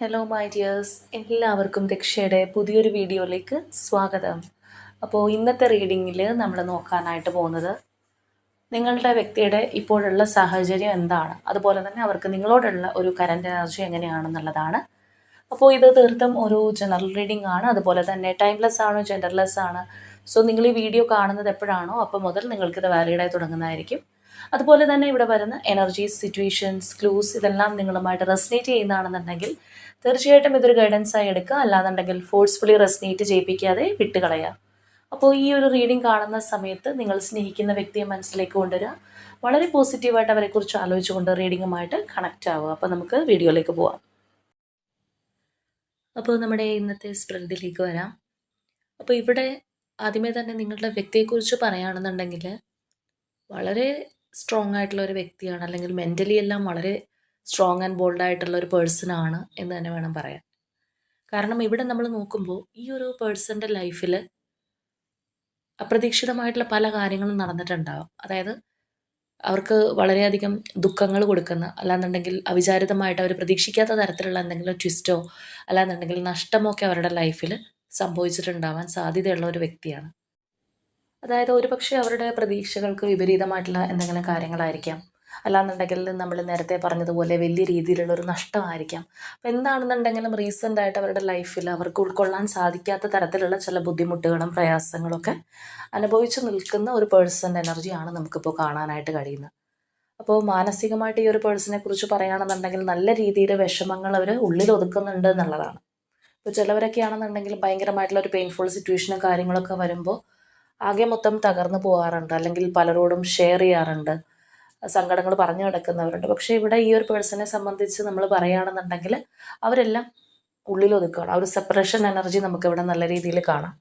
Hello my dears എല്ലാവർക്കും ദക്ഷയുടെ പുതിയൊരു വീഡിയോയിലേക്ക് സ്വാഗതം. അപ്പോൾ ഇന്നത്തെ റീഡിങ്ങിൽ നമ്മൾ നോക്കാനായിട്ട് പോകുന്നത് നിങ്ങളുടെ വ്യക്തിയുടെ ഇപ്പോഴുള്ള സാഹചര്യം എന്താണ്? അതുപോലെ തന്നെ അവർക്ക് നിങ്ങളോടുള്ള ഒരു കറന്റ് എനർജി എങ്ങനെയാണെന്നുള്ളതാണ്. അപ്പോൾ ഇത് തീർത്തും ഒരു ജനറൽ റീഡിംഗ് ആണ്. അതുപോലെ തന്നെ ടൈംലെസ് ആണോ ജെൻഡർലെസ് ആണ്. സോ നിങ്ങൾ ഈ വീഡിയോ കാണുന്നത് എപ്പോഴാണോ അപ്പോൾ മുതൽ നിങ്ങൾക്കിത് വാലിഡായി തുടങ്ങുന്നതായിരിക്കും. അതുപോലെ തന്നെ ഇവിടെ വരുന്ന എനർജീസ് സിറ്റുവേഷൻസ് ക്ലൂസ് ഇതെല്ലാം നിങ്ങളുമായിട്ട് റെസിനേറ്റ് ചെയ്യുന്നതാണെന്നുണ്ടെങ്കിൽ തീർച്ചയായിട്ടും ഇതൊരു ഗൈഡൻസ് ആയി എടുക്കുക. അല്ലാന്നുണ്ടെങ്കിൽ ഫോഴ്സ്ഫുള്ളി റെസിനേറ്റ് ചെയ്യിപ്പിക്കാതെ വിട്ടുകളയുക. അപ്പോൾ ഈ ഒരു റീഡിംഗ് കാണുന്ന സമയത്ത് നിങ്ങൾ സ്നേഹിക്കുന്ന വ്യക്തിയെ മനസ്സിലേക്ക് കൊണ്ടുവരിക. വളരെ പോസിറ്റീവായിട്ട് അവരെക്കുറിച്ച് ആലോചിച്ചുകൊണ്ട് റീഡിങ്ങുമായിട്ട് കണക്റ്റ് ആവുക. അപ്പോൾ നമുക്ക് വീഡിയോയിലേക്ക് പോവാം. അപ്പോൾ നമ്മുടെ ഇന്നത്തെ സ്പ്രെഡിലേക്ക് വരാം. അപ്പോൾ ഇവിടെ ആദ്യമേ തന്നെ നിങ്ങളുടെ വ്യക്തിയെക്കുറിച്ച് പറയുകയാണെന്നുണ്ടെങ്കിൽ വളരെ സ്ട്രോങ് ആയിട്ടുള്ള ഒരു വ്യക്തിയാണ്. അല്ലെങ്കിൽ മെന്റലി എല്ലാം വളരെ സ്ട്രോങ് ആൻഡ് ബോൾഡ് ആയിട്ടുള്ള ഒരു പേഴ്സൺ ആണ് എന്ന് തന്നെ വേണം പറയാൻ. കാരണം ഇവിടെ നമ്മൾ നോക്കുമ്പോൾ ഈ ഒരു പേഴ്സന്റെ ലൈഫിൽ അപ്രതീക്ഷിതമായിട്ടുള്ള പല കാര്യങ്ങളും നടന്നിട്ടുണ്ടാവും. അതായത് അവർക്ക് വളരെയധികം ദുഃഖങ്ങൾ കൊടുക്കുന്ന അല്ലാന്നുണ്ടെങ്കിൽ അവിചാരിതമായിട്ട് അവർ പ്രതീക്ഷിക്കാത്ത തരത്തിലുള്ള എന്തെങ്കിലും ട്വിസ്റ്റോ അല്ലാന്നുണ്ടെങ്കിൽ നഷ്ടമോ ഒക്കെ അവരുടെ ലൈഫിൽ സംഭവിച്ചിട്ടുണ്ടാവാൻ സാധ്യതയുള്ള ഒരു വ്യക്തിയാണ്. അതായത് ഒരുപക്ഷെ അവരുടെ പ്രതീക്ഷകൾക്ക് വിപരീതമായിട്ടുള്ള എന്തെങ്കിലും കാര്യങ്ങളായിരിക്കാം. അല്ലാന്നുണ്ടെങ്കിൽ നമ്മൾ നേരത്തെ പറഞ്ഞതുപോലെ വലിയ രീതിയിലുള്ള ഒരു നഷ്ടമായിരിക്കാം. അപ്പോൾ എന്താണെന്നുണ്ടെങ്കിലും റീസെന്റ് ആയിട്ട് അവരുടെ ലൈഫിൽ അവർക്ക് ഉൾക്കൊള്ളാൻ സാധിക്കാത്ത തരത്തിലുള്ള ചില ബുദ്ധിമുട്ടുകളും പ്രയാസങ്ങളൊക്കെ അനുഭവിച്ചു നിൽക്കുന്ന ഒരു പേഴ്സന്റെ എനർജിയാണ് നമുക്കിപ്പോൾ കാണാനായിട്ട് കഴിയുന്നത്. അപ്പോൾ മാനസികമായിട്ട് ഈ ഒരു പേഴ്സണെ കുറിച്ച് പറയുകയാണെന്നുണ്ടെങ്കിൽ നല്ല രീതിയിൽ വിഷമങ്ങൾ അവർ ഉള്ളിൽ ഒതുക്കുന്നുണ്ട് എന്നുള്ളതാണ്. ഇപ്പോൾ ചിലവരൊക്കെ ആണെന്നുണ്ടെങ്കിൽ ഭയങ്കരമായിട്ടുള്ള ഒരു പെയിൻഫുൾ സിറ്റുവേഷനും കാര്യങ്ങളൊക്കെ വരുമ്പോൾ ആകെ മൊത്തം തകർന്നു പോകാറുണ്ട്. അല്ലെങ്കിൽ പലരോടും ഷെയർ ചെയ്യാറുണ്ട്. സങ്കടങ്ങൾ പറഞ്ഞു കിടക്കുന്നവരുണ്ട്. പക്ഷേ ഇവിടെ ഈ ഒരു പേഴ്സണെ സംബന്ധിച്ച് നമ്മൾ പറയുകയാണെന്നുണ്ടെങ്കിൽ അവരെല്ലാം ഉള്ളിൽ ഒതുക്കുകയാണ്. ആ ഒരു സെപ്പറേഷൻ എനർജി നമുക്കിവിടെ നല്ല രീതിയിൽ കാണാം.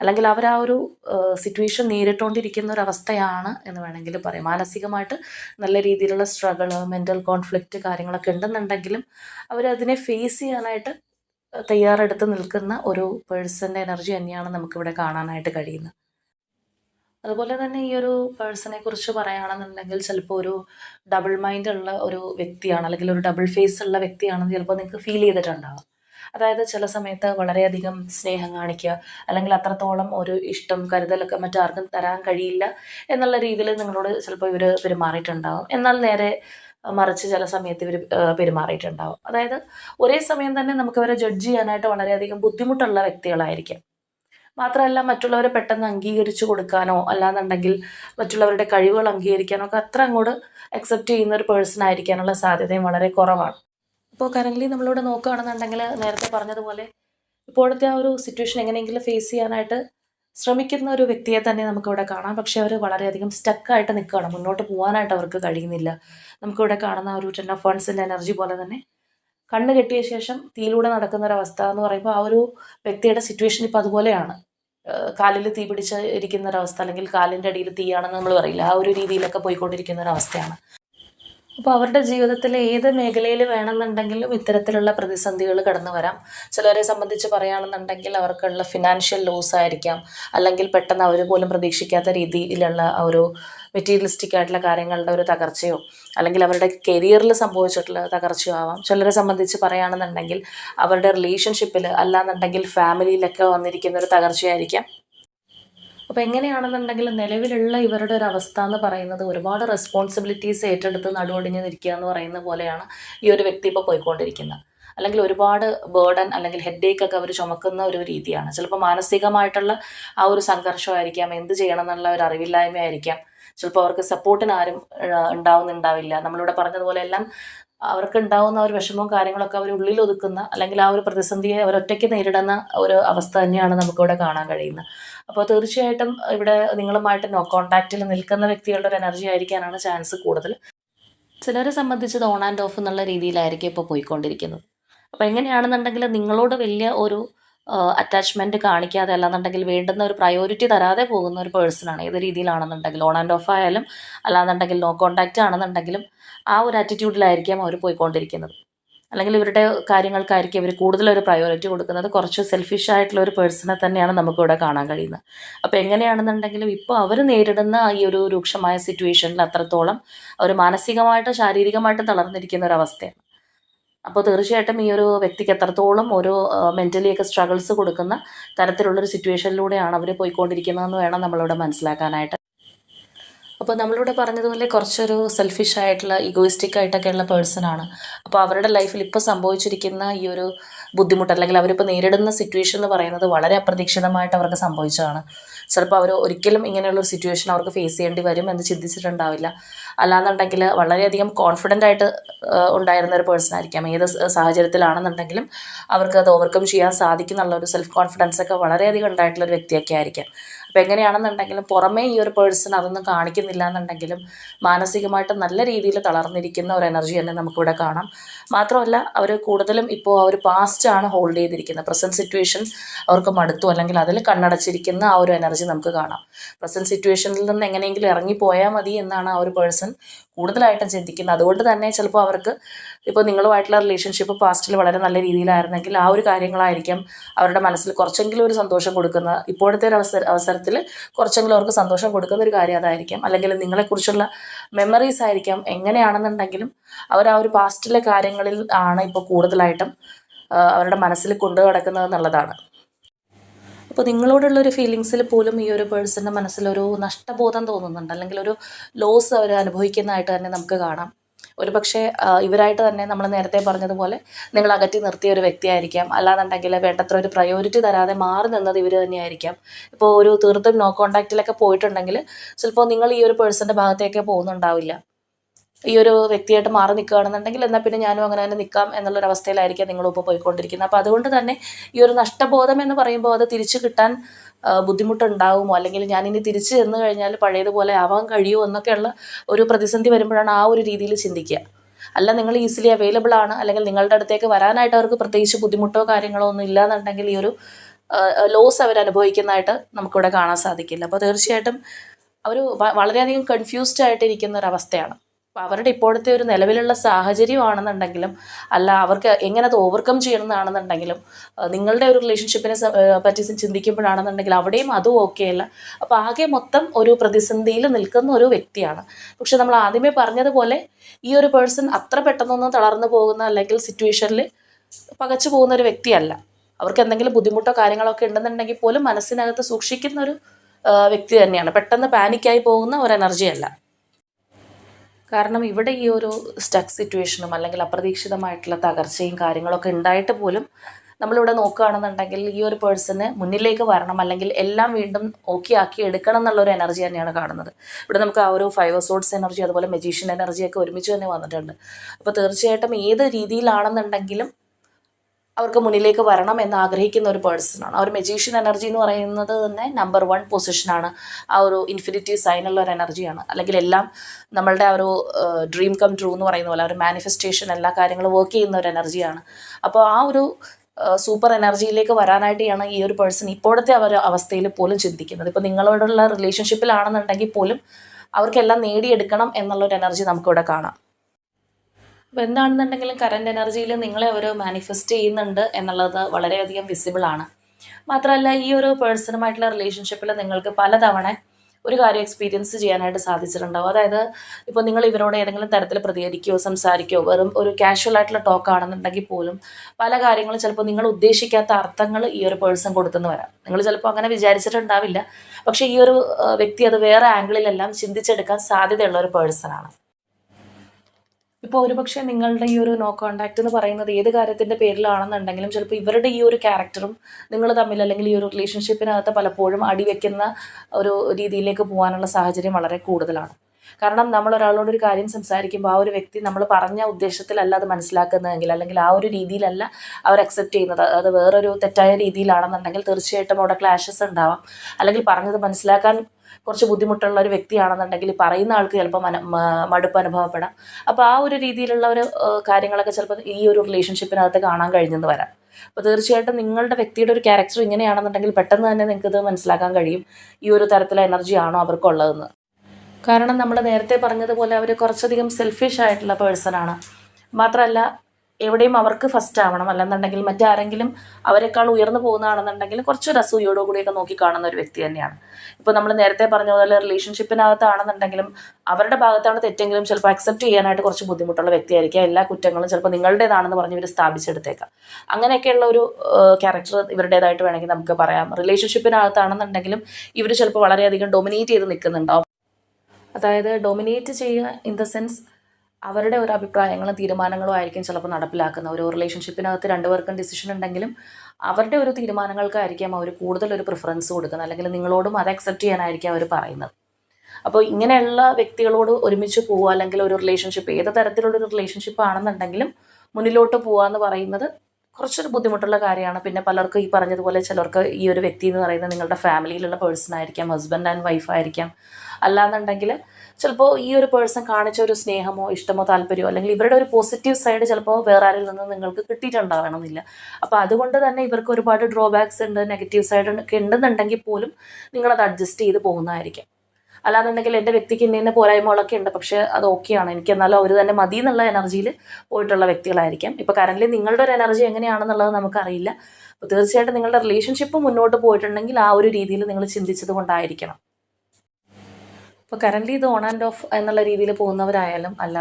അല്ലെങ്കിൽ അവർ ആ ഒരു സിറ്റുവേഷൻ നേരിട്ടുകൊണ്ടിരിക്കുന്ന ഒരു അവസ്ഥയാണ് എന്ന് വേണമെങ്കിൽ പറയാം. മാനസികമായിട്ട് നല്ല രീതിയിലുള്ള സ്ട്രഗിൾ മെന്റൽ കോൺഫ്ലിക്റ്റ് കാര്യങ്ങളൊക്കെ ഉണ്ടെന്നുണ്ടെങ്കിലും അവരതിനെ ഫേസ് ചെയ്യാനായിട്ട് തയ്യാറെടുത്ത് നിൽക്കുന്ന ഒരു പേഴ്സന്റെ എനർജി തന്നെയാണ് നമുക്കിവിടെ കാണാനായിട്ട് കഴിയുന്നത്. അതുപോലെ തന്നെ ഈ ഒരു പേഴ്സണെ കുറിച്ച് പറയുകയാണെന്നുണ്ടെങ്കിൽ ചിലപ്പോൾ ഒരു ഡബിൾ മൈൻഡ് ഉള്ള ഒരു വ്യക്തിയാണ് അല്ലെങ്കിൽ ഒരു ഡബിൾ ഫേസ് ഉള്ള വ്യക്തിയാണെന്ന് ചിലപ്പോൾ നിങ്ങൾക്ക് ഫീൽ ചെയ്തിട്ടുണ്ടാകും അതായത് ചില സമയത്ത് വളരെയധികം സ്നേഹം കാണിക്കുക അല്ലെങ്കിൽ അത്രത്തോളം ഒരു ഇഷ്ടം കരുതലൊക്കെ മറ്റാർക്കും തരാൻ കഴിയില്ല എന്നുള്ള രീതിയിൽ നിങ്ങളോട് ചിലപ്പോൾ ഇവർ പെരുമാറിയിട്ടുണ്ടാകും എന്നാൽ നേരെ മറിച്ച് ചില സമയത്ത് ഇവർ പെരുമാറിയിട്ടുണ്ടാകും അതായത് ഒരേ സമയം തന്നെ നമുക്ക് അവരെ ജഡ്ജ് ചെയ്യാനായിട്ട് വളരെയധികം ബുദ്ധിമുട്ടുള്ള വ്യക്തികളായിരിക്കും. മാത്രമല്ല മറ്റുള്ളവരെ പെട്ടെന്ന് അംഗീകരിച്ചു കൊടുക്കാനോ അല്ലാന്നുണ്ടെങ്കിൽ മറ്റുള്ളവരുടെ കഴിവുകൾ അംഗീകരിക്കാനോ ഒക്കെ അത്ര അങ്ങോട്ട് അക്സെപ്റ്റ് ചെയ്യുന്ന ഒരു പേഴ്സൺ ആയിരിക്കാനുള്ള സാധ്യതയും വളരെ കുറവാണ്. ഇപ്പോൾ കറന്റ്ലി നമ്മളിവിടെ നോക്കുകയാണെന്നുണ്ടെങ്കിൽ നേരത്തെ പറഞ്ഞതുപോലെ ഇപ്പോഴത്തെ ആ ഒരു സിറ്റുവേഷൻ എങ്ങനെയെങ്കിലും ഫേസ് ചെയ്യാനായിട്ട് ശ്രമിക്കുന്ന ഒരു വ്യക്തിയെ തന്നെ നമുക്കിവിടെ കാണാം. പക്ഷെ അവർ വളരെയധികം സ്റ്റക്കായിട്ട് നിൽക്കുകയാണ്. മുന്നോട്ട് പോകാനായിട്ട് അവർക്ക് കഴിയുന്നില്ല. നമുക്കിവിടെ കാണുന്ന ഒരു ടെൻ ഓഫ് ഫണ്ട്സിന്റെ എനർജി പോലെ തന്നെ കണ്ണ് കെട്ടിയ ശേഷം തീയിലൂടെ നടക്കുന്ന ഒരവസ്ഥ എന്ന് പറയുമ്പോൾ ആ ഒരു വ്യക്തിയുടെ സിറ്റുവേഷൻ ഇപ്പോൾ അതുപോലെയാണ്. കാലിൽ തീ പിടിച്ച് ഇരിക്കുന്ന ഒരവസ്ഥ അല്ലെങ്കിൽ കാലിന്റെ അടിയിൽ തീയാണെന്ന് നമ്മൾ പറയില്ല. ആ ഒരു രീതിയിലൊക്കെ പോയിക്കൊണ്ടിരിക്കുന്ന ഒരു അവസ്ഥയാണ് അപ്പോൾ അവരുടെ ജീവിതത്തിൽ ഏത് മേഖലയിൽ വേണമെന്നുണ്ടെങ്കിലും ഇത്തരത്തിലുള്ള പ്രതിസന്ധികൾ കടന്നു വരാം. ചിലരെ സംബന്ധിച്ച് പറയുകയാണെന്നുണ്ടെങ്കിൽ അവർക്കുള്ള ഫിനാൻഷ്യൽ ലോസ് ആയിരിക്കാം. അല്ലെങ്കിൽ പെട്ടെന്ന് അവർ പോലും പ്രതീക്ഷിക്കാത്ത രീതിയിലുള്ള ഒരു മെറ്റീരിയലിസ്റ്റിക് ആയിട്ടുള്ള കാര്യങ്ങളുടെ ഒരു തകർച്ചയോ അല്ലെങ്കിൽ അവരുടെ കരിയറിൽ സംഭവിച്ചിട്ടുള്ള തകർച്ചയോ ആവാം. ചിലരെ സംബന്ധിച്ച് പറയുകയാണെന്നുണ്ടെങ്കിൽ അവരുടെ റിലേഷൻഷിപ്പിൽ അല്ലാന്നുണ്ടെങ്കിൽ ഫാമിലിയിലൊക്കെ വന്നിരിക്കുന്ന ഒരു തകർച്ചയായിരിക്കാം. അപ്പോൾ എങ്ങനെയാണെന്നുണ്ടെങ്കിൽ നിലവിലുള്ള ഇവരുടെ ഒരു അവസ്ഥ എന്ന് പറയുന്നത് ഒരുപാട് റെസ്പോൺസിബിലിറ്റീസ് ഏറ്റെടുത്ത് നടുവൊടിഞ്ഞ് നിൽക്കുക എന്ന് പറയുന്ന പോലെയാണ് ഈ ഒരു വ്യക്തി ഇപ്പോൾ പോയിക്കൊണ്ടിരിക്കുന്നത്. അല്ലെങ്കിൽ ഒരുപാട് ബേർഡൻ അല്ലെങ്കിൽ ഹെഡേക്ക് ഒക്കെ അവർ ചുമക്കുന്ന ഒരു രീതിയാണ്. ചിലപ്പോൾ മാനസികമായിട്ടുള്ള ആ ഒരു സംഘർഷമായിരിക്കാം എന്ത് ചെയ്യണം എന്നുള്ള ഒരു അറിവില്ലായ്മയായിരിക്കാം. ചിലപ്പോൾ അവർക്ക് സപ്പോർട്ടിന് ആരും ഉണ്ടാവുന്നുണ്ടാവില്ല. നമ്മളിവിടെ പറഞ്ഞതുപോലെ എല്ലാം അവർക്ക് ഉണ്ടാവുന്ന ഒരു വിഷമവും കാര്യങ്ങളൊക്കെ അവർ ഉള്ളിൽ ഒതുക്കുന്ന അല്ലെങ്കിൽ ആ ഒരു പ്രതിസന്ധിയെ അവർ ഒറ്റയ്ക്ക് നേരിടുന്ന ഒരു അവസ്ഥ തന്നെയാണ് നമുക്കിവിടെ കാണാൻ കഴിയുന്നത്. അപ്പോൾ തീർച്ചയായിട്ടും ഇവിടെ നിങ്ങളുമായിട്ട് നോ കോണ്ടാക്റ്റിൽ നിൽക്കുന്ന വ്യക്തികളുടെ ഒരു എനർജി ആയിരിക്കാനാണ് ചാൻസ് കൂടുതൽ. ചിലരെ സംബന്ധിച്ച് ഓൺ ആൻഡ് ഓഫ് എന്നുള്ള രീതിയിലായിരിക്കും ഇപ്പോൾ പോയിക്കൊണ്ടിരിക്കുന്നത്. അപ്പോൾ എങ്ങനെയാണെന്നുണ്ടെങ്കിൽ നിങ്ങളോട് വലിയ ഒരു അറ്റാച്ച്മെന്റ് കാണിക്കാതെ അല്ലാന്നുണ്ടെങ്കിൽ വേണ്ടുന്ന ഒരു പ്രയോറിറ്റി തരാതെ പോകുന്ന ഒരു പേഴ്സണാണ് ഏത് രീതിയിലാണെന്നുണ്ടെങ്കിൽ ഓൺ ആൻഡ് ഓഫ് ആയാലും അല്ലാന്നുണ്ടെങ്കിൽ നോ കോണ്ടാക്റ്റ് ആണെന്നുണ്ടെങ്കിലും ആ ഒരു ആറ്റിറ്റ്യൂഡിലായിരിക്കാം അവർ പോയിക്കൊണ്ടിരിക്കുന്നത്. അല്ലെങ്കിൽ ഇവരുടെ കാര്യങ്ങൾക്കായിരിക്കും ഇവർ കൂടുതലൊരു പ്രയോറിറ്റി കൊടുക്കുന്നത്. കുറച്ച് സെൽഫിഷ് ആയിട്ടുള്ള ഒരു പേഴ്സണെ തന്നെയാണ് നമുക്കിവിടെ കാണാൻ കഴിയുന്നത്. അപ്പോൾ എങ്ങനെയാണെന്നുണ്ടെങ്കിലും ഇപ്പോൾ അവർ നേരിടുന്ന ഈ ഒരു രൂക്ഷമായ സിറ്റുവേഷനിൽ അത്രത്തോളം അവർ മാനസികമായിട്ട് ശാരീരികമായിട്ട് തളർന്നിരിക്കുന്ന ഒരു അവസ്ഥയാണ്. അപ്പോൾ തീർച്ചയായിട്ടും ഈ ഒരു വ്യക്തിക്ക് എത്രത്തോളം ഒരു മെന്റലിയൊക്കെ സ്ട്രഗിൾസ് കൊടുക്കുന്ന തരത്തിലുള്ളൊരു സിറ്റുവേഷനിലൂടെയാണ് അവർ പോയിക്കൊണ്ടിരിക്കുന്നതെന്ന് വേണം നമ്മളിവിടെ മനസ്സിലാക്കാനായിട്ട്. അപ്പോൾ നമ്മളിവിടെ പറഞ്ഞതുപോലെ കുറച്ചൊരു സെൽഫിഷ് ആയിട്ടുള്ള ഇഗോയിസ്റ്റിക് ആയിട്ടൊക്കെയുള്ള പേഴ്സണാണ് അപ്പോൾ അവരുടെ ലൈഫിൽ ഇപ്പോൾ സംഭവിച്ചിരിക്കുന്ന ഈ ഒരു ബുദ്ധിമുട്ട് അല്ലെങ്കിൽ അവരിപ്പോൾ നേരിടുന്ന സിറ്റുവേഷൻ എന്ന് പറയുന്നത് വളരെ അപ്രതീക്ഷിതമായിട്ട് അവർക്ക് സംഭവിച്ചതാണ്. ചിലപ്പോൾ അവർ ഒരിക്കലും ഇങ്ങനെയുള്ളൊരു സിറ്റുവേഷൻ അവർക്ക് ഫേസ് ചെയ്യേണ്ടി വരും എന്ന് ചിന്തിച്ചിട്ടുണ്ടാവില്ല. അല്ലാന്നുണ്ടെങ്കിൽ വളരെയധികം കോൺഫിഡന്റ് ആയിട്ട് ഉണ്ടായിരുന്ന ഒരു പേഴ്സൺ ആയിരിക്കാം. ഏത് സാഹചര്യത്തിലാണെന്നുണ്ടെങ്കിലും അവർക്ക് അത് ഓവർകം ചെയ്യാൻ സാധിക്കും എന്നുള്ള ഒരു സെൽഫ് കോൺഫിഡൻസ് ഒക്കെ വളരെയധികം ഉണ്ടായിട്ടുള്ള ഒരു വ്യക്തിയൊക്കെ ആയിരിക്കാം. അപ്പോൾ എങ്ങനെയാണെന്നുണ്ടെങ്കിലും പുറമേ ഈ ഒരു പേഴ്സൺ അതൊന്നും കാണിക്കുന്നില്ല എന്നുണ്ടെങ്കിലും മാനസികമായിട്ട് നല്ല രീതിയിൽ തളർന്നിരിക്കുന്ന ഒരു എനർജി തന്നെ നമുക്കിവിടെ കാണാം. മാത്രമല്ല അവർ കൂടുതലും ഇപ്പോൾ ആ ഒരു പാസ്റ്റ് ആണ് ഹോൾഡ് ചെയ്തിരിക്കുന്നത്. പ്രസന്റ് സിറ്റുവേഷൻ അവർക്ക് മടുത്തു. അല്ലെങ്കിൽ അതിൽ കണ്ണടച്ചിരിക്കുന്ന ആ ഒരു എനർജി നമുക്ക് കാണാം. പ്രസന്റ് സിറ്റുവേഷനിൽ നിന്ന് എങ്ങനെയെങ്കിലും ഇറങ്ങിപ്പോയാൽ മതി എന്നാണ് ആ ഒരു പേഴ്സൺ കൂടുതലായിട്ടും ചിന്തിക്കുന്നത് അതുകൊണ്ട് തന്നെ ചിലപ്പോൾ അവർക്ക് ഇപ്പോൾ നിങ്ങളുമായിട്ടുള്ള റിലേഷൻഷിപ്പ് പാസ്റ്റിൽ വളരെ നല്ല രീതിയിലായിരുന്നെങ്കിൽ ആ ഒരു കാര്യങ്ങളായിരിക്കും അവരുടെ മനസ്സിൽ കുറച്ചെങ്കിലും ഒരു സന്തോഷം കൊടുക്കുന്ന ഇപ്പോഴത്തെ ഒരു അവസര അവസരത്തിൽ കുറച്ചെങ്കിലും അവർക്ക് സന്തോഷം കൊടുക്കുന്ന ഒരു കാര്യം അതായിരിക്കാം. അല്ലെങ്കിൽ നിങ്ങളെക്കുറിച്ചുള്ള മെമ്മറീസ് ആയിരിക്കാം. എങ്ങനെയാണെന്നുണ്ടെങ്കിലും അവർ ആ ഒരു പാസ്റ്റിലെ കാര്യങ്ങളിൽ ആണ് ഇപ്പോൾ കൂടുതലായിട്ടും അവരുടെ മനസ്സിൽ കൊണ്ടു നടക്കുന്നത് എന്നുള്ളതാണ്. അപ്പോൾ നിങ്ങളോടുള്ള ഒരു ഫീലിങ്സിൽ പോലും ഈ ഒരു പേഴ്സന്റെ മനസ്സിലൊരു നഷ്ടബോധം തോന്നുന്നുണ്ട്. അല്ലെങ്കിൽ ഒരു ലോസ് അവർ അനുഭവിക്കുന്നതായിട്ട് തന്നെ നമുക്ക് കാണാം. ഒരു പക്ഷേ ഇവരായിട്ട് തന്നെ നമ്മൾ നേരത്തെ പറഞ്ഞതുപോലെ നിങ്ങൾ അകറ്റി നിർത്തിയ ഒരു വ്യക്തിയായിരിക്കാം. അല്ലാന്നുണ്ടെങ്കിൽ വേണ്ടത്ര ഒരു പ്രയോറിറ്റി തരാതെ മാറി നിന്നത് ഇവർ തന്നെയായിരിക്കാം. ഇപ്പോൾ ഒരു തീർത്തും നോ കോണ്ടാക്റ്റിലൊക്കെ പോയിട്ടുണ്ടെങ്കിൽ ചിലപ്പോൾ നിങ്ങൾ ഈ ഒരു പേഴ്സന്റെ ഭാഗത്തേക്ക് പോകുന്നുണ്ടാവില്ല. ഈ ഒരു വ്യക്തിയായിട്ട് മാറി നിൽക്കുകയാണെന്നുണ്ടെങ്കിൽ എന്നാൽ പിന്നെ ഞാനും അങ്ങനെ തന്നെ നിൽക്കാം എന്നുള്ളൊരു അവസ്ഥയിലായിരിക്കാം നിങ്ങളിപ്പോൾ പോയിക്കൊണ്ടിരിക്കുന്നത്. അപ്പോൾ അതുകൊണ്ട് തന്നെ ഈ ഒരു നഷ്ടബോധം എന്ന് പറയുമ്പോൾ അത് തിരിച്ചു കിട്ടാൻ ബുദ്ധിമുട്ടുണ്ടാകുമോ അല്ലെങ്കിൽ ഞാനിനി തിരിച്ചു ചെന്ന് കഴിഞ്ഞാൽ പഴയതുപോലെ ആവാൻ കഴിയുമോ എന്നൊക്കെയുള്ള ഒരു പ്രതിസന്ധി വരുമ്പോഴാണ് ആ ഒരു രീതിയിൽ ചിന്തിക്കുക. അല്ല നിങ്ങൾ ഈസിലി അവൈലബിൾ ആണ്. അല്ലെങ്കിൽ നിങ്ങളുടെ അടുത്തേക്ക് വരാനായിട്ട് അവർക്ക് പ്രത്യേകിച്ച് ബുദ്ധിമുട്ടോ കാര്യങ്ങളോ ഒന്നും ഇല്ലാന്നുണ്ടെങ്കിൽ ഈ ഒരു ലോസ് അവർ അനുഭവിക്കുന്നതായിട്ട് നമുക്കിവിടെ കാണാൻ സാധിക്കില്ല. അപ്പോൾ തീർച്ചയായിട്ടും അവർ വളരെയധികം കൺഫ്യൂസ്ഡ് ആയിട്ടിരിക്കുന്ന ഒരു അവസ്ഥയാണ് അപ്പോൾ അവരുടെ ഇപ്പോഴത്തെ ഒരു നിലവിലുള്ള സാഹചര്യമാണെന്നുണ്ടെങ്കിലും അല്ല അവർക്ക് എങ്ങനെ അത് ഓവർകം ചെയ്യണമെന്നാണെന്നുണ്ടെങ്കിലും നിങ്ങളുടെ ഒരു റിലേഷൻഷിപ്പിനെ പറ്റി ചിന്തിക്കുമ്പോഴാണെന്നുണ്ടെങ്കിൽ അവിടെയും അതും ഓക്കെ അല്ല. അപ്പോൾ ആകെ മൊത്തം ഒരു പ്രതിസന്ധിയിൽ നിൽക്കുന്ന ഒരു വ്യക്തിയാണ്. പക്ഷെ നമ്മൾ ആദ്യമേ പറഞ്ഞതുപോലെ ഈ ഒരു പേഴ്സൺ അത്ര പെട്ടെന്നൊന്നും തളർന്നു പോകുന്ന അല്ലെങ്കിൽ സിറ്റുവേഷനിൽ പകച്ചു പോകുന്ന ഒരു വ്യക്തിയല്ല. അവർക്ക് എന്തെങ്കിലും ബുദ്ധിമുട്ടോ കാര്യങ്ങളോ ഒക്കെ ഉണ്ടെന്നുണ്ടെങ്കിൽ പോലും മനസ്സിനകത്ത് സൂക്ഷിക്കുന്ന ഒരു വ്യക്തി തന്നെയാണ്. പെട്ടെന്ന് പാനിക്കായി പോകുന്ന ഒരു എനർജി അല്ല. കാരണം ഇവിടെ ഈ ഒരു സ്റ്റക്ക് സിറ്റുവേഷനും അല്ലെങ്കിൽ അപ്രതീക്ഷിതമായിട്ടുള്ള തകർച്ചയും കാര്യങ്ങളൊക്കെ ഉണ്ടായിട്ട് പോലും നമ്മളിവിടെ നോക്കുകയാണെന്നുണ്ടെങ്കിൽ ഈ ഒരു പേഴ്സണ് മുന്നിലേക്ക് വരണം അല്ലെങ്കിൽ എല്ലാം വീണ്ടും ഓക്കെ ആക്കി എടുക്കണം എന്നുള്ള ഒരു എനർജി തന്നെയാണ് കാണുന്നത്. ഇവിടെ നമുക്ക് ആ ഒരു ഫൈവ് സോഡ്സ് എനർജി അതുപോലെ മെജീഷ്യൻ എനർജിയൊക്കെ ഒരുമിച്ച് തന്നെ വന്നിട്ടുണ്ട്. അപ്പോൾ തീർച്ചയായിട്ടും ഏത് രീതിയിലാണെന്നുണ്ടെങ്കിലും അവർക്ക് മുന്നിലേക്ക് വരണം എന്ന് ആഗ്രഹിക്കുന്ന ഒരു പേഴ്സണാണ് ആ ഒരു മെജീഷ്യൻ എനർജി എന്ന് പറയുന്നത് തന്നെ നമ്പർ വൺ പൊസിഷനാണ് ആ ഒരു ഇൻഫിനിറ്റി സൈനുള്ള ഒരു എനർജിയാണ് അല്ലെങ്കിൽ എല്ലാം നമ്മളുടെ ആ ഒരു ഡ്രീം കം ട്രൂ എന്ന് പറയുന്ന പോലെ ഒരു മാനിഫെസ്റ്റേഷൻ എല്ലാ കാര്യങ്ങളും വർക്ക് ചെയ്യുന്ന ഒരു എനർജിയാണ് അപ്പോൾ ആ ഒരു സൂപ്പർ എനർജിയിലേക്ക് വരാനായിട്ടാണ് ഈ ഒരു പേഴ്സൺ ഇപ്പോഴത്തെ അവർ അവസ്ഥയിൽ പോലും ചിന്തിക്കുന്നത്. ഇപ്പോൾ നിങ്ങളോടുള്ള റിലേഷൻഷിപ്പിലാണെന്നുണ്ടെങ്കിൽ പോലും അവർക്കെല്ലാം നേടിയെടുക്കണം എന്നുള്ളൊരു എനർജി നമുക്കിവിടെ കാണാം. അപ്പോൾ എന്താണെന്നുണ്ടെങ്കിലും കറന്റ് എനർജിയിൽ നിങ്ങളെ അവർ മാനിഫെസ്റ്റ് ചെയ്യുന്നുണ്ട് എന്നുള്ളത് വളരെയധികം വിസിബിൾ ആണ്. മാത്രമല്ല ഈ ഒരു പേഴ്സണുമായിട്ടുള്ള റിലേഷൻഷിപ്പിൽ നിങ്ങൾക്ക് പലതവണ ഒരു കാര്യം എക്സ്പീരിയൻസ് ചെയ്യാനായിട്ട് സാധിച്ചിട്ടുണ്ടാവും. അതായത് ഇപ്പോൾ നിങ്ങൾ ഇവരോട് ഏതെങ്കിലും തരത്തിൽ പ്രതികരിക്കുകയോ സംസാരിക്കുകയോ വെറും ഒരു കാഷ്വൽ ആയിട്ടുള്ള ടോക്ക് ആണെന്നുണ്ടെങ്കിൽ പോലും പല കാര്യങ്ങളും ചിലപ്പോൾ നിങ്ങൾ ഉദ്ദേശിക്കാത്ത അർത്ഥങ്ങൾ ഈ ഒരു പേഴ്സൺ കൊടുത്തെന്ന് വരാം. നിങ്ങൾ ചിലപ്പോൾ അങ്ങനെ വിചാരിച്ചിട്ടുണ്ടാവില്ല. പക്ഷേ ഈ ഒരു വ്യക്തി അത് വേറെ ആംഗിളിലെല്ലാം ചിന്തിച്ചെടുക്കാൻ സാധ്യതയുള്ള ഒരു പേഴ്സണാണ് ഇപ്പോൾ ഒരുപക്ഷെ നിങ്ങളുടെ ഈ ഒരു നോ കോണ്ടാക്ട് എന്ന് പറയുന്നത് ഏത് കാര്യത്തിന്റെ പേരിലാണെന്നുണ്ടെങ്കിലും ചിലപ്പോൾ ഇവരുടെ ഈ ഒരു ക്യാരക്ടറും നിങ്ങൾ തമ്മിൽ അല്ലെങ്കിൽ ഈ ഒരു റിലേഷൻഷിപ്പിനകത്ത് പലപ്പോഴും അടിവെക്കുന്ന ഒരു രീതിയിലേക്ക് പോകാനുള്ള സാഹചര്യം വളരെ കൂടുതലാണ്. കാരണം നമ്മൾ ഒരാളോട് ഒരു കാര്യം സംസാരിക്കുമ്പോൾ ആ ഒരു വ്യക്തി നമ്മൾ പറഞ്ഞ ഉദ്ദേശത്തിലല്ല അത് മനസ്സിലാക്കുന്നതെങ്കിൽ അല്ലെങ്കിൽ ആ ഒരു രീതിയിലല്ല അവർ അക്സെപ്റ്റ് ചെയ്യുന്നത്. അത് വേറൊരു തെറ്റായ രീതിയിലാണെന്നുണ്ടെങ്കിൽ തീർച്ചയായിട്ടും അവിടെ ക്ലാഷസ് ഉണ്ടാവാം. അല്ലെങ്കിൽ പറഞ്ഞത് മനസ്സിലാക്കാൻ കുറച്ച് ബുദ്ധിമുട്ടുള്ള ഒരു വ്യക്തിയാണെന്നുണ്ടെങ്കിൽ പറയുന്ന ആൾക്ക് ചിലപ്പോൾ മന മടുപ്പ് അനുഭവപ്പെടാം. അപ്പോൾ ആ ഒരു രീതിയിലുള്ള ഒരു കാര്യങ്ങളൊക്കെ ചിലപ്പോൾ ഈ ഒരു റിലേഷൻഷിപ്പിനകത്ത് കാണാൻ കഴിഞ്ഞെന്ന് വരാം. അപ്പോൾ തീർച്ചയായിട്ടും നിങ്ങളുടെ വ്യക്തിയുടെ ഒരു ക്യാരക്ടർ ഇങ്ങനെയാണെന്നുണ്ടെങ്കിൽ പെട്ടെന്ന് തന്നെ നിങ്ങൾക്ക് ഇത് മനസ്സിലാക്കാൻ കഴിയും. ഈ ഒരു തരത്തിലുള്ള എനർജി ആണോ അവർക്കുള്ളതെന്ന്. കാരണം നമ്മൾ നേരത്തെ പറഞ്ഞതുപോലെ അവർ കുറച്ചധികം സെൽഫിഷ് ആയിട്ടുള്ള പേഴ്സണാണ് മാത്രമല്ല എവിടെയും അവർക്ക് ഫസ്റ്റ് ആവണം. അല്ലെന്നുണ്ടെങ്കിൽ മറ്റാരെങ്കിലും അവരെക്കാൾ ഉയർന്നു പോകുന്നതാണെന്നുണ്ടെങ്കിൽ കുറച്ചൊരു അസൂയോടു കൂടിയൊക്കെ നോക്കി കാണുന്ന ഒരു വ്യക്തി തന്നെയാണ്. ഇപ്പോൾ നമ്മൾ നേരത്തെ പറഞ്ഞ പോലെ റിലേഷൻഷിപ്പിനകത്താണെന്നുണ്ടെങ്കിലും അവരുടെ ഭാഗത്താണ് തെറ്റെങ്കിലും ചിലപ്പോൾ അക്സെപ്റ്റ് ചെയ്യാനായിട്ട് കുറച്ച് ബുദ്ധിമുട്ടുള്ള വ്യക്തിയായിരിക്കാം. എല്ലാ കുറ്റങ്ങളും ചിലപ്പോൾ നിങ്ങളുടേതാണെന്ന് പറഞ്ഞ് ഇവർ സ്ഥാപിച്ചെടുത്തേക്കാം. അങ്ങനെയൊക്കെയുള്ള ഒരു ക്യാരക്ടർ ഇവരുടേതായിട്ട് വേണമെങ്കിൽ നമുക്ക് പറയാം. റിലേഷൻഷിപ്പിനകത്താണെന്നുണ്ടെങ്കിലും ഇവർ ചിലപ്പോൾ വളരെയധികം ഡൊമിനേറ്റ് ചെയ്ത് നിൽക്കുന്നുണ്ടാവും. അതായത് ഡൊമിനേറ്റ് ചെയ്യുക ഇൻ ദ സെൻസ് അവരുടെ ഒരു അഭിപ്രായങ്ങളും തീരുമാനങ്ങളും ആയിരിക്കും ചിലപ്പോൾ നടപ്പിലാക്കുന്ന ഒരു റിലേഷൻഷിപ്പിനകത്ത് രണ്ടുപേർക്കും ഡിസിഷൻ ഉണ്ടെങ്കിലും അവരുടെ ഒരു തീരുമാനങ്ങൾക്കായിരിക്കാം അവർ കൂടുതൽ ഒരു പ്രിഫറൻസ് കൊടുക്കുന്നത്. അല്ലെങ്കിൽ നിങ്ങളോടും അത് അക്സെപ്റ്റ് ചെയ്യാനായിരിക്കും അവർ പറയുന്നത്. അപ്പോൾ ഇങ്ങനെയുള്ള വ്യക്തികളോട് ഒരുമിച്ച് പോവുക അല്ലെങ്കിൽ ഒരു റിലേഷൻഷിപ്പ് ഏത് തരത്തിലുള്ള ഒരു റിലേഷൻഷിപ്പ് ആണെന്നുണ്ടെങ്കിലും മുന്നിലോട്ട് പോവുക എന്ന് പറയുന്നത് കുറച്ചൊരു ബുദ്ധിമുട്ടുള്ള കാര്യമാണ്. പിന്നെ പലർക്കും ഈ പറഞ്ഞതുപോലെ ചിലർക്ക് ഈ ഒരു വ്യക്തി എന്ന് പറയുന്നത് നിങ്ങളുടെ ഫാമിലിയിലുള്ള പേഴ്സൺ ആയിരിക്കാം ഹസ്ബൻഡ് ആൻഡ് വൈഫ് ആയിരിക്കാം. അല്ലാന്നുണ്ടെങ്കിൽ ചിലപ്പോൾ ഈ ഒരു പേഴ്സൺ കാണിച്ച ഒരു സ്നേഹമോ ഇഷ്ടമോ താല്പര്യമോ അല്ലെങ്കിൽ ഇവരുടെ ഒരു പോസിറ്റീവ് സൈഡ് ചിലപ്പോൾ വേറെ ആരിൽ നിന്ന് നിങ്ങൾക്ക് കിട്ടിയിട്ടുണ്ടാവണമെന്നില്ല. അപ്പോൾ അതുകൊണ്ട് തന്നെ ഇവർക്ക് ഒരുപാട് ഡ്രോബാക്സ് ഉണ്ട് നെഗറ്റീവ് സൈഡ് ഒക്കെ ഉണ്ടെന്നുണ്ടെങ്കിൽ പോലും നിങ്ങളത് അഡ്ജസ്റ്റ് ചെയ്ത് പോകുന്നതായിരിക്കും. അല്ലാന്നുണ്ടെങ്കിൽ എന്റെ വ്യക്തിക്ക് ഇന്ന ഇന്ന പോരായ്മകളൊക്കെ ഉണ്ട് പക്ഷേ അത് ഓക്കെയാണ് എനിക്ക് എന്നാലും അവർ തന്നെ മതി എന്നുള്ള എനർജിയിൽ പോയിട്ടുള്ള വ്യക്തികളായിരിക്കാം. ഇപ്പോൾ കറന്റ് നിങ്ങളുടെ ഒരു എനർജി എങ്ങനെയാണെന്നുള്ളത് നമുക്കറിയില്ല. അപ്പോൾ തീർച്ചയായിട്ടും നിങ്ങളുടെ റിലേഷൻഷിപ്പ് മുന്നോട്ട് പോയിട്ടുണ്ടെങ്കിൽ ആ ഒരു രീതിയിൽ നിങ്ങൾ ചിന്തിച്ചത് കൊണ്ടായിരിക്കണം. ഇപ്പോൾ കറന്റ് ഇത് ഓൺ ആൻഡ് ഓഫ് എന്നുള്ള രീതിയിൽ പോകുന്നവരായാലും അല്ല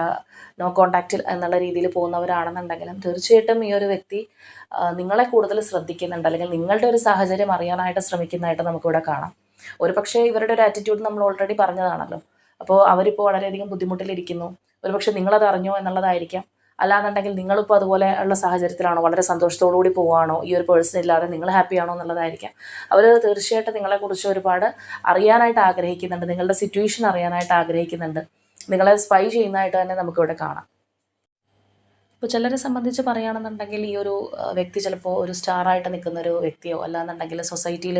നോ കോണ്ടാക്റ്റിൽ എന്നുള്ള രീതിയിൽ പോകുന്നവരാണെന്നുണ്ടെങ്കിലും തീർച്ചയായിട്ടും ഈ ഒരു വ്യക്തി നിങ്ങളെ കൂടുതൽ ശ്രദ്ധിക്കുന്നുണ്ട്. അല്ലെങ്കിൽ നിങ്ങളുടെ ഒരു സാഹചര്യം അറിയാനായിട്ട് ശ്രമിക്കുന്നതായിട്ട് നമുക്കിവിടെ കാണാം. ഒരു പക്ഷേ ഇവരുടെ ഒരു ആറ്റിറ്റ്യൂഡ് നമ്മൾ ഓൾറെഡി പറഞ്ഞതാണല്ലോ. അപ്പോൾ അവരിപ്പോൾ വളരെയധികം ബുദ്ധിമുട്ടിലിരിക്കുന്നു. ഒരു പക്ഷേ നിങ്ങളത് അറിഞ്ഞോ എന്നുള്ളതായിരിക്കാം. അല്ലാന്നുണ്ടെങ്കിൽ നിങ്ങളിപ്പോൾ അതുപോലെ ഉള്ള സാഹചര്യത്തിലാണോ? വളരെ സന്തോഷത്തോടു കൂടി പോവുകയാണോ? ഈ ഒരു പേഴ്സൺ ഇല്ലാതെ നിങ്ങൾ ഹാപ്പി ആണോ എന്നുള്ളതായിരിക്കാം. അവർ തീർച്ചയായിട്ടും നിങ്ങളെക്കുറിച്ച് ഒരുപാട് അറിയാനായിട്ട് ആഗ്രഹിക്കുന്നുണ്ട്. നിങ്ങളുടെ സിറ്റുവേഷൻ അറിയാനായിട്ട് ആഗ്രഹിക്കുന്നുണ്ട്. നിങ്ങളെ സ്പൈ ചെയ്യുന്നതായിട്ട് തന്നെ നമുക്കിവിടെ കാണാം. ഇപ്പോൾ ചിലരെ സംബന്ധിച്ച് പറയുകയാണെന്നുണ്ടെങ്കിൽ ഈ ഒരു വ്യക്തി ചിലപ്പോൾ ഒരു സ്റ്റാറായിട്ട് നിൽക്കുന്ന ഒരു വ്യക്തിയോ അല്ലാന്നുണ്ടെങ്കിൽ സൊസൈറ്റിയിൽ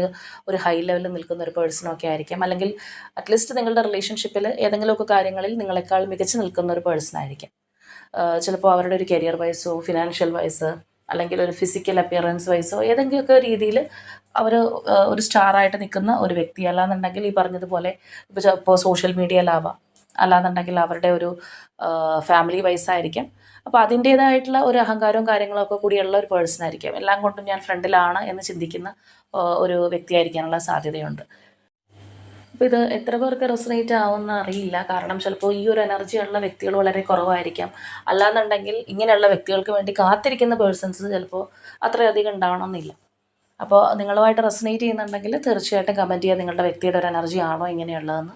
ഒരു ഹൈ ലെവലിൽ നിൽക്കുന്ന ഒരു പേഴ്സണോ ഒക്കെ ആയിരിക്കാം. അല്ലെങ്കിൽ അറ്റ്ലീസ്റ്റ് നിങ്ങളുടെ റിലേഷൻഷിപ്പിൽ ഏതെങ്കിലുമൊക്കെ കാര്യങ്ങളിൽ നിങ്ങളെക്കാൾ മികച്ച് നിൽക്കുന്ന ഒരു പേഴ്സൺ ആയിരിക്കും. ചിലപ്പോൾ അവരുടെ ഒരു കരിയർ വൈസോ ഫിനാൻഷ്യൽ വൈസ് അല്ലെങ്കിൽ ഒരു ഫിസിക്കൽ അപ്പിയറൻസ് വൈസോ ഏതെങ്കിലുമൊക്കെ രീതിയിൽ അവർ ഒരു സ്റ്റാറായിട്ട് നിൽക്കുന്ന ഒരു വ്യക്തി. അല്ലാന്നുണ്ടെങ്കിൽ ഈ പറഞ്ഞതുപോലെ ഇപ്പോൾ ഇപ്പോൾ സോഷ്യൽ മീഡിയയിലാവാം അല്ലാന്നുണ്ടെങ്കിൽ അവരുടെ ഒരു ഫാമിലി വൈസ് ആയിരിക്കാം. അപ്പോൾ അതിന്റേതായിട്ടുള്ള ഒരു അഹങ്കാരവും കാര്യങ്ങളൊക്കെ കൂടിയുള്ള ഒരു പേഴ്സൺ ആയിരിക്കാം. എല്ലാം കൊണ്ടും ഞാൻ ഫ്രണ്ടിലാണ് എന്ന് ചിന്തിക്കുന്ന ഒരു വ്യക്തിയായിരിക്കാനുള്ള സാധ്യതയുണ്ട്. അപ്പോൾ ഇത് എത്ര പേർക്ക് റെസനേറ്റ് ആവുമെന്ന് അറിയില്ല. കാരണം ചിലപ്പോൾ ഈ ഒരു എനർജി ഉള്ള വ്യക്തികൾ വളരെ കുറവായിരിക്കാം. അല്ലാന്നുണ്ടെങ്കിൽ ഇങ്ങനെയുള്ള വ്യക്തികൾക്ക് വേണ്ടി കാത്തിരിക്കുന്ന പേഴ്സൺസ് ചിലപ്പോൾ അത്രയധികം ഉണ്ടാവണമെന്നില്ല. അപ്പോൾ നിങ്ങളുമായിട്ട് റെസനേറ്റ് ചെയ്യുന്നുണ്ടെങ്കിൽ തീർച്ചയായിട്ടും കമന്റ് ചെയ്യുക നിങ്ങളുടെ വ്യക്തിയുടെ ഒരു എനർജി ആണോ ഇങ്ങനെയുള്ളതെന്ന്.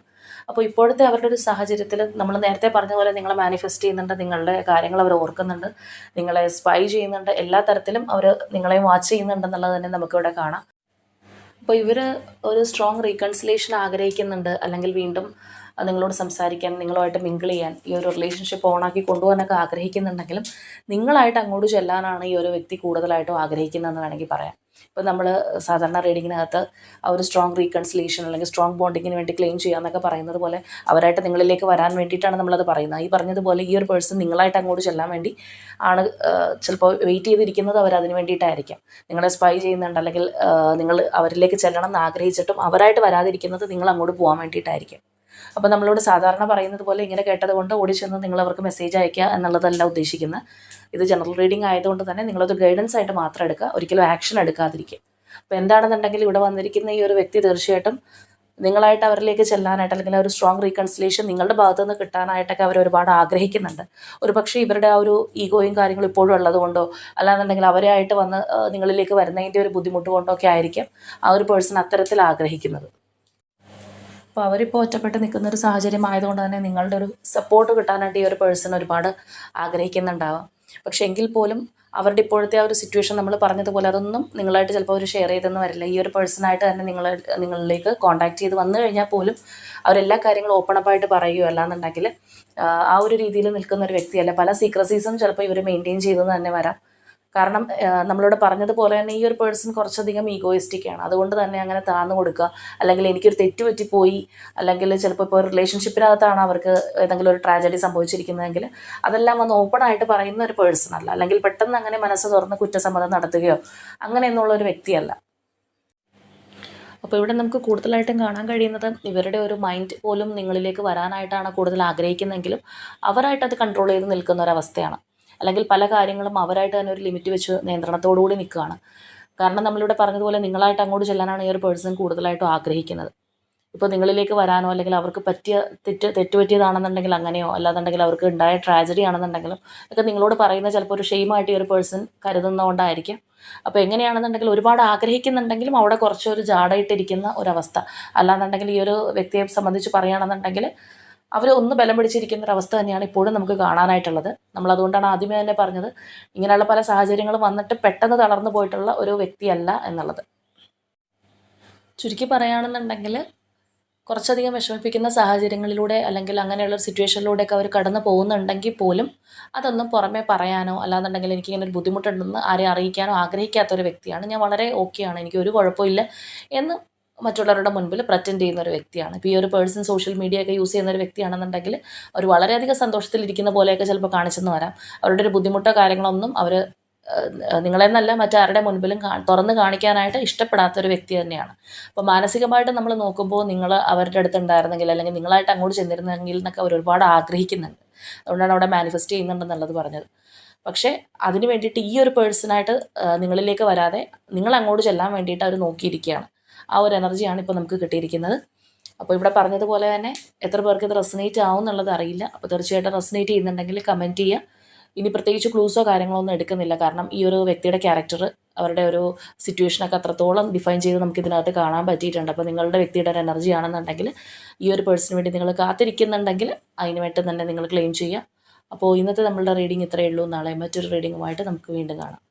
അപ്പോൾ ഇപ്പോഴത്തെ അവരുടെ ഒരു സാഹചര്യത്തിൽ നമ്മൾ നേരത്തെ പറഞ്ഞ പോലെ നിങ്ങളെ മാനിഫെസ്റ്റ് ചെയ്യുന്നുണ്ട് നിങ്ങളുടെ കാര്യങ്ങൾ അവർ ഓർക്കുന്നുണ്ട് നിങ്ങളെ സ്പൈ ചെയ്യുന്നുണ്ട് എല്ലാ തരത്തിലും അവർ നിങ്ങളെ വാച്ച് ചെയ്യുന്നുണ്ടെന്നുള്ളത് തന്നെ നമുക്കിവിടെ കാണാം. അപ്പോൾ ഇവർ ഒരു സ്ട്രോങ് റീകൺസിലേഷൻ ആഗ്രഹിക്കുന്നുണ്ട്. അല്ലെങ്കിൽ വീണ്ടും നിങ്ങളോട് സംസാരിക്കാൻ നിങ്ങളുമായിട്ട് മിങ്കിൾ ചെയ്യാൻ ഈ ഒരു റിലേഷൻഷിപ്പ് ഓണാക്കി കൊണ്ടുപോകാനൊക്കെ ആഗ്രഹിക്കുന്നുണ്ടെങ്കിലും നിങ്ങളായിട്ട് അങ്ങോട്ട് ചെല്ലാനാണ് ഈ ഒരു വ്യക്തി കൂടുതലായിട്ടും ആഗ്രഹിക്കുന്നതെന്ന് വേണമെങ്കിൽ പറയാം. ഇപ്പോൾ നമ്മൾ സാധാരണ റീഡിങ്ങിനകത്ത് ആ ഒരു സ്ട്രോങ് റീകൺസിലേഷൻ അല്ലെങ്കിൽ സ്ട്രോങ് ബോണ്ടിങ്ങിന് വേണ്ടി ക്ലെയിം ചെയ്യുക എന്നൊക്കെ പറയുന്നത് പോലെ അവരായിട്ട് നിങ്ങളിലേക്ക് വരാൻ വേണ്ടിയിട്ടാണ് നമ്മളത് പറയുന്നത്. ഈ പറഞ്ഞതുപോലെ ഈ ഒരു പേഴ്സൺ നിങ്ങളായിട്ട് അങ്ങോട്ട് ചെല്ലാൻ വേണ്ടി ആണ് ചിലപ്പോൾ വെയിറ്റ് ചെയ്തിരിക്കുന്നത് അവർ അതിന് വേണ്ടിയിട്ടായിരിക്കാം. നിങ്ങളെ സ്പൈ ചെയ്യുന്നുണ്ട് അല്ലെങ്കിൽ നിങ്ങൾ അവരിലേക്ക് ചെല്ലണം എന്ന് ആഗ്രഹിച്ചിട്ടും അവരായിട്ട് വരാതിരിക്കുന്നത് നിങ്ങൾ അങ്ങോട്ട് പോകാൻ വേണ്ടിയിട്ടായിരിക്കും. അപ്പോൾ നമ്മളോട് സാധാരണ പറയുന്നത് പോലെ ഇങ്ങനെ കേട്ടതുകൊണ്ട് ഓടി ചെന്ന് നിങ്ങൾ അവർക്ക് മെസ്സേജ് അയക്കുക എന്നുള്ളതല്ല ഉദ്ദേശിക്കുന്നത്. ഇത് ജനറൽ റീഡിംഗ് ആയതുകൊണ്ട് തന്നെ നിങ്ങളത് ഗൈഡൻസ് ആയിട്ട് മാത്രം എടുക്കുക. ഒരിക്കലും ആക്ഷൻ എടുക്കാതിരിക്കുക. അപ്പോൾ എന്താണെന്നുണ്ടെങ്കിൽ ഇവിടെ വന്നിരിക്കുന്ന ഈ ഒരു വ്യക്തി തീർച്ചയായിട്ടും നിങ്ങളായിട്ട് അവരിലേക്ക് ചെല്ലാനായിട്ട് അല്ലെങ്കിൽ ഒരു സ്ട്രോങ് റീകൺസിലേഷൻ നിങ്ങളുടെ ഭാഗത്തു നിന്ന് കിട്ടാനായിട്ടൊക്കെ അവർ ഒരുപാട് ആഗ്രഹിക്കുന്നുണ്ട്. ഒരു പക്ഷേ ഇവരുടെ ആ ഒരു ഈഗോയും കാര്യങ്ങളും ഇപ്പോഴും ഉള്ളതുകൊണ്ടോ അല്ലാന്നുണ്ടെങ്കിൽ അവരെ ആയിട്ട് വന്ന് നിങ്ങളിലേക്ക് വരുന്നതിന്റെ ഒരു ബുദ്ധിമുട്ട് കൊണ്ടോ ഒക്കെ ആയിരിക്കും ആ ഒരു പേഴ്സൺ അത്തരത്തിൽ ആഗ്രഹിക്കുന്നത്. അപ്പോൾ അവരിപ്പോൾ ഒറ്റപ്പെട്ട് നിൽക്കുന്ന ഒരു സാഹചര്യം ആയതുകൊണ്ട് തന്നെ നിങ്ങളുടെ ഒരു സപ്പോർട്ട് കിട്ടാനായിട്ട് ഈ ഒരു പേഴ്സൺ ഒരുപാട് ആഗ്രഹിക്കുന്നുണ്ടാവാം. പക്ഷേ എങ്കിൽ പോലും അവരുടെ ഇപ്പോഴത്തെ ആ ഒരു സിറ്റുവേഷൻ നമ്മൾ പറഞ്ഞതുപോലെ അതൊന്നും നിങ്ങളായിട്ട് ചിലപ്പോൾ അവർ ഷെയർ ചെയ്തെന്ന് വരില്ല. ഈ ഒരു പേഴ്സണായിട്ട് തന്നെ നിങ്ങൾ നിങ്ങളിലേക്ക് കോൺടാക്ട് ചെയ്ത് വന്നു കഴിഞ്ഞാൽ പോലും അവരെല്ലാ കാര്യങ്ങളും ഓപ്പൺ അപ്പായിട്ട് പറയുകയോ അല്ലാന്നുണ്ടെങ്കിൽ ആ, ഒരു രീതിയിൽ നിൽക്കുന്ന ഒരു വ്യക്തിയല്ല. പല സീക്രസീസും ചിലപ്പോൾ ഇവർ മെയിന്റെയിൻ ചെയ്തെന്ന് തന്നെ വരാം. കാരണം നമ്മളോട് പറഞ്ഞതുപോലെ തന്നെ ഈ ഒരു പേഴ്സൺ കുറച്ചധികം ഈഗോയിസ്റ്റിക് ആണ്. അതുകൊണ്ട് തന്നെ അങ്ങനെ താന്നു കൊടുക്കുക. അല്ലെങ്കിൽ എനിക്കൊരു തെറ്റ് പോയി അല്ലെങ്കിൽ ചിലപ്പോൾ ഇപ്പോൾ റിലേഷൻഷിപ്പിനകത്താണ് അവർക്ക് ഏതെങ്കിലും ഒരു ട്രാജഡി സംഭവിച്ചിരിക്കുന്നതെങ്കിൽ അതെല്ലാം വന്ന് ഓപ്പൺ ആയിട്ട് പറയുന്ന ഒരു പേഴ്സൺ അല്ല. അല്ലെങ്കിൽ പെട്ടെന്ന് അങ്ങനെ മനസ്സ് തുറന്ന് കുറ്റസമ്മതം നടത്തുകയോ അങ്ങനെയെന്നുള്ള ഒരു വ്യക്തിയല്ല. അപ്പോൾ ഇവിടെ നമുക്ക് കൂടുതലായിട്ടും കാണാൻ കഴിയുന്നത് ഇവരുടെ ഒരു മൈൻഡ് പോലും നിങ്ങളിലേക്ക് വരാനായിട്ടാണ് കൂടുതൽ ആഗ്രഹിക്കുന്നതെങ്കിലും അവരായിട്ട് അത് കൺട്രോൾ ചെയ്ത് നിൽക്കുന്ന ഒരവസ്ഥയാണ് അല്ലെങ്കിൽ പല കാര്യങ്ങളും അവരായിട്ട് തന്നെ ഒരു ലിമിറ്റ് വെച്ച് നിയന്ത്രണത്തോടു കൂടി നിൽക്കുകയാണ്. കാരണം നമ്മളിവിടെ പറഞ്ഞതുപോലെ നിങ്ങളായിട്ട് അങ്ങോട്ട് ചെല്ലാനാണ് ഈ ഒരു പേഴ്സൺ കൂടുതലായിട്ടും ആഗ്രഹിക്കുന്നത്. ഇപ്പോൾ നിങ്ങളിലേക്ക് വരാനോ അല്ലെങ്കിൽ അവർക്ക് പറ്റിയ തെറ്റ് തെറ്റ് പറ്റിയതാണെന്നുണ്ടെങ്കിൽ അങ്ങനെയോ അല്ലാന്നുണ്ടെങ്കിൽ അവർക്ക് ഉണ്ടായ ട്രാജഡി ആണെന്നുണ്ടെങ്കിലും ഒക്കെ നിങ്ങളോട് പറയുന്ന ചിലപ്പോൾ ഒരു ഷെയിമായിട്ട് ഈ ഒരു പേഴ്സൺ കരുതുന്നതുകൊണ്ടായിരിക്കും. അപ്പോൾ എങ്ങനെയാണെന്നുണ്ടെങ്കിൽ ഒരുപാട് ആഗ്രഹിക്കുന്നുണ്ടെങ്കിലും അവിടെ കുറച്ചൊരു ജാടയിട്ടിരിക്കുന്ന ഒരവസ്ഥ. അല്ലാന്നുണ്ടെങ്കിൽ ഈ ഒരു വ്യക്തിയെ സംബന്ധിച്ച് പറയുകയാണെന്നുണ്ടെങ്കിൽ അവർ ഒന്ന് ബലം പിടിച്ചിരിക്കുന്ന ഒരു അവസ്ഥ തന്നെയാണ് ഇപ്പോഴും നമുക്ക് കാണാനായിട്ടുള്ളത്. നമ്മൾ അതുകൊണ്ടാണ് ആദ്യമേ തന്നെ പറഞ്ഞത് ഇങ്ങനെയുള്ള പല സാഹചര്യങ്ങളും വന്നിട്ട് പെട്ടെന്ന് തളർന്നു പോയിട്ടുള്ള ഒരു വ്യക്തിയല്ല എന്നുള്ളത്. ചുരുക്കി പറയുകയാണെന്നുണ്ടെങ്കിൽ കുറച്ചധികം വിഷമിപ്പിക്കുന്ന സാഹചര്യങ്ങളിലൂടെ അല്ലെങ്കിൽ അങ്ങനെയുള്ള സിറ്റുവേഷനിലൂടെയൊക്കെ അവർ കടന്നു പോകുന്നുണ്ടെങ്കിൽ പോലും അതൊന്നും പുറമേ പറയാനോ അല്ലാന്നുണ്ടെങ്കിൽ എനിക്ക് ഇങ്ങനെ ഒരു ബുദ്ധിമുട്ടുണ്ടെന്ന് ആരെയും അറിയിക്കാനോ ആഗ്രഹിക്കാത്ത ഒരു വ്യക്തിയാണ്. ഞാൻ വളരെ ഓക്കെയാണ് എനിക്ക് ഒരു കുഴപ്പമില്ല എന്ന് മറ്റുള്ളവരുടെ മുൻപിൽ പ്രറ്റൻഡ് ചെയ്യുന്ന ഒരു വ്യക്തിയാണ്. ഇപ്പോൾ ഈ ഒരു പേഴ്സൺ സോഷ്യൽ മീഡിയ ഒക്കെ യൂസ് ചെയ്യുന്ന ഒരു വ്യക്തിയാണെന്നുണ്ടെങ്കിൽ അവർ വളരെയധികം സന്തോഷത്തിലിരിക്കുന്ന പോലെയൊക്കെ ചിലപ്പോൾ കാണിച്ചെന്ന് വരാം. അവരുടെ ഒരു ബുദ്ധിമുട്ടോ കാര്യങ്ങളൊന്നും അവർ നിങ്ങളെന്നല്ല മറ്റാരുടെ മുൻപിലും തുറന്ന് കാണിക്കാനായിട്ട് ഇഷ്ടപ്പെടാത്ത ഒരു വ്യക്തി തന്നെയാണ്. അപ്പോൾ മാനസികമായിട്ട് നമ്മൾ നോക്കുമ്പോൾ നിങ്ങൾ അവരുടെ അടുത്ത് ഉണ്ടായിരുന്നെങ്കിൽ അല്ലെങ്കിൽ നിങ്ങളായിട്ട് അങ്ങോട്ട് ചെന്നിരുന്നെങ്കിൽ എന്നൊക്കെ അവർ ഒരുപാട് ആഗ്രഹിക്കുന്നുണ്ട്. അതുകൊണ്ടാണ് അവിടെ മാനിഫെസ്റ്റ് ചെയ്യുന്നുണ്ടെന്നുള്ളത് പറഞ്ഞത്. പക്ഷേ അതിന് വേണ്ടിയിട്ട് ഈ ഒരു പേഴ്സണായിട്ട് നിങ്ങളിലേക്ക് വരാതെ നിങ്ങൾ അങ്ങോട്ട് ചെല്ലാൻ വേണ്ടിയിട്ട് അവർ നോക്കിയിരിക്കുകയാണ്. ആ ഒരു എനർജിയാണ് ഇപ്പോൾ നമുക്ക് കിട്ടിയിരിക്കുന്നത്. അപ്പോൾ ഇവിടെ പറഞ്ഞതുപോലെ തന്നെ എത്ര പേർക്ക് ഇത് റെസനേറ്റ് ആവും എന്നുള്ളത് അറിയില്ല. അപ്പോൾ തീർച്ചയായിട്ടും റെസനേറ്റ് ചെയ്യുന്നുണ്ടെങ്കിൽ കമന്റ് ചെയ്യുക ഇനി പ്രത്യേകിച്ച് ക്ലൂസോ കാര്യങ്ങളോ ഒന്നും എടുക്കുന്നില്ല. കാരണം ഈ ഒരു വ്യക്തിയുടെ ക്യാരക്ടർ അവരുടെ ഒരു സിറ്റുവേഷനൊക്കെ അത്രത്തോളം ഡിഫൈൻ ചെയ്ത് നമുക്ക് ഇതിനകത്ത് കാണാൻ പറ്റിയിട്ടുണ്ട്. അപ്പോൾ നിങ്ങളുടെ വ്യക്തിയുടെ ഒരു എനർജി ആണെന്നുണ്ടെങ്കിൽ ഈ ഒരു പേഴ്സണിന് വേണ്ടി നിങ്ങൾ കാത്തിരിക്കുന്നുണ്ടെങ്കിൽ അതിന് വേണ്ടി തന്നെ നിങ്ങൾ ക്ലെയിം ചെയ്യുക. അപ്പോൾ ഇന്നത്തെ നമ്മളുടെ റീഡിംഗ് ഇത്രയേ ഉള്ളൂ. നാളെ മറ്റൊരു റീഡിങ്ങുമായിട്ട് നമുക്ക് വീണ്ടും കാണാം.